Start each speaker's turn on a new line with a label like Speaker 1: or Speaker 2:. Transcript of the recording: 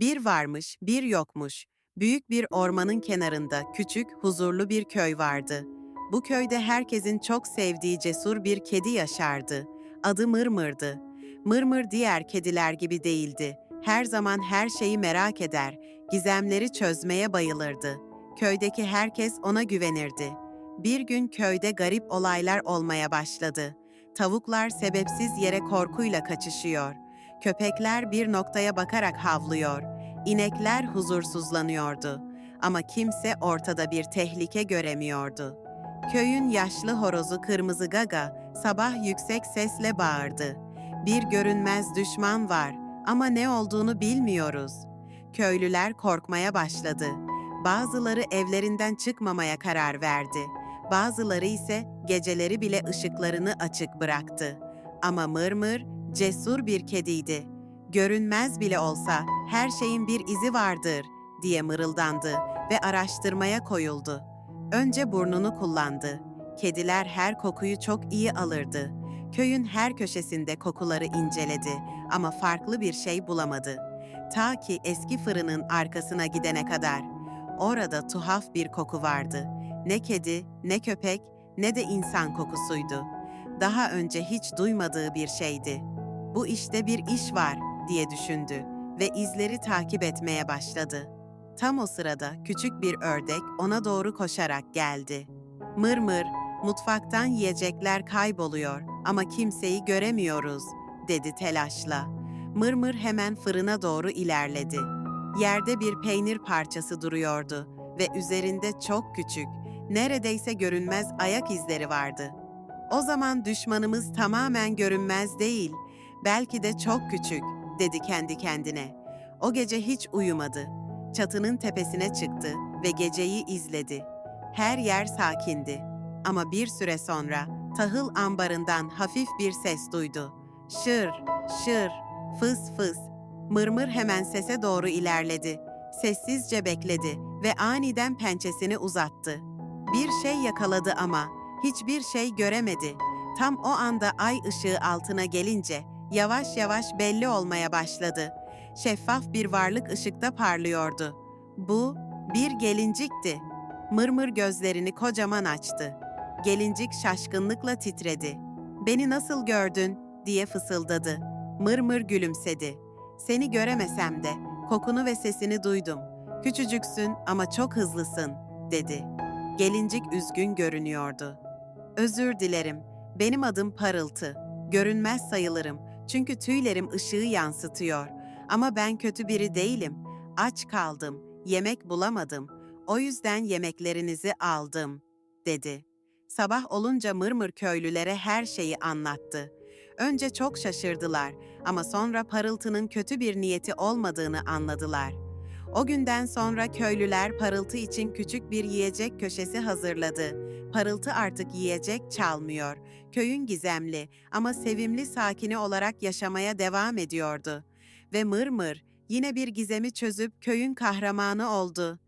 Speaker 1: Bir varmış, bir yokmuş. Büyük bir ormanın kenarında küçük, huzurlu bir köy vardı. Bu köyde herkesin çok sevdiği cesur bir kedi yaşardı. Adı Mırmır'dı. Mırmır diğer kediler gibi değildi. Her zaman her şeyi merak eder, gizemleri çözmeye bayılırdı. Köydeki herkes ona güvenirdi. Bir gün köyde garip olaylar olmaya başladı. Tavuklar sebepsiz yere korkuyla kaçışıyor. Köpekler bir noktaya bakarak havlıyor. İnekler huzursuzlanıyordu. Ama kimse ortada bir tehlike göremiyordu. Köyün yaşlı horozu Kırmızı Gaga sabah yüksek sesle bağırdı. Bir görünmez düşman var ama ne olduğunu bilmiyoruz. Köylüler korkmaya başladı. Bazıları evlerinden çıkmamaya karar verdi. Bazıları ise geceleri bile ışıklarını açık bıraktı. Ama Mırmır cesur bir kediydi. Görünmez bile olsa her şeyin bir izi vardır diye mırıldandı ve araştırmaya koyuldu. Önce burnunu kullandı. Kediler her kokuyu çok iyi alırdı. Köyün her köşesinde kokuları inceledi ama farklı bir şey bulamadı. Ta ki eski fırının arkasına gidene kadar. Orada tuhaf bir koku vardı. Ne kedi, ne köpek, ne de insan kokusuydu. Daha önce hiç duymadığı bir şeydi. Bu işte bir iş var diye düşündü ve izleri takip etmeye başladı. Tam o sırada küçük bir ördek ona doğru koşarak geldi. Mırmır, mutfaktan yiyecekler kayboluyor ama kimseyi göremiyoruz, dedi telaşla. Mırmır hemen fırına doğru ilerledi. Yerde bir peynir parçası duruyordu ve üzerinde çok küçük, neredeyse görünmez ayak izleri vardı. O zaman düşmanımız tamamen görünmez değil, belki de çok küçük, dedi kendi kendine. O gece hiç uyumadı. Çatının tepesine çıktı ve geceyi izledi. Her yer sakindi. Ama bir süre sonra tahıl ambarından hafif bir ses duydu. Şır, şır, fıs fıs. Mırmır hemen sese doğru ilerledi. Sessizce bekledi ve aniden pençesini uzattı. Bir şey yakaladı ama hiçbir şey göremedi. Tam o anda ay ışığı altına gelince yavaş yavaş belli olmaya başladı. Şeffaf bir varlık ışıkta parlıyordu. Bu bir gelincikti. Mırmır gözlerini kocaman açtı. Gelincik şaşkınlıkla titredi. "Beni nasıl gördün?" diye fısıldadı. Mırmır gülümsedi. "Seni göremesem de kokunu ve sesini duydum. Küçücüksün ama çok hızlısın." dedi. Gelincik üzgün görünüyordu. "Özür dilerim. Benim adım Parıltı. Görünmez sayılırım çünkü tüylerim ışığı yansıtıyor. Ama ben kötü biri değilim. Aç kaldım, yemek bulamadım. O yüzden yemeklerinizi aldım." dedi. Sabah olunca Mırmır köylülere her şeyi anlattı. Önce çok şaşırdılar ama sonra parıltının kötü bir niyeti olmadığını anladılar. O günden sonra köylüler parıltı için küçük bir yiyecek köşesi hazırladı. Parıltı artık yiyecek çalmıyor. Köyün gizemli ama sevimli sakini olarak yaşamaya devam ediyordu. Ve Mırmır yine bir gizemi çözüp köyün kahramanı oldu.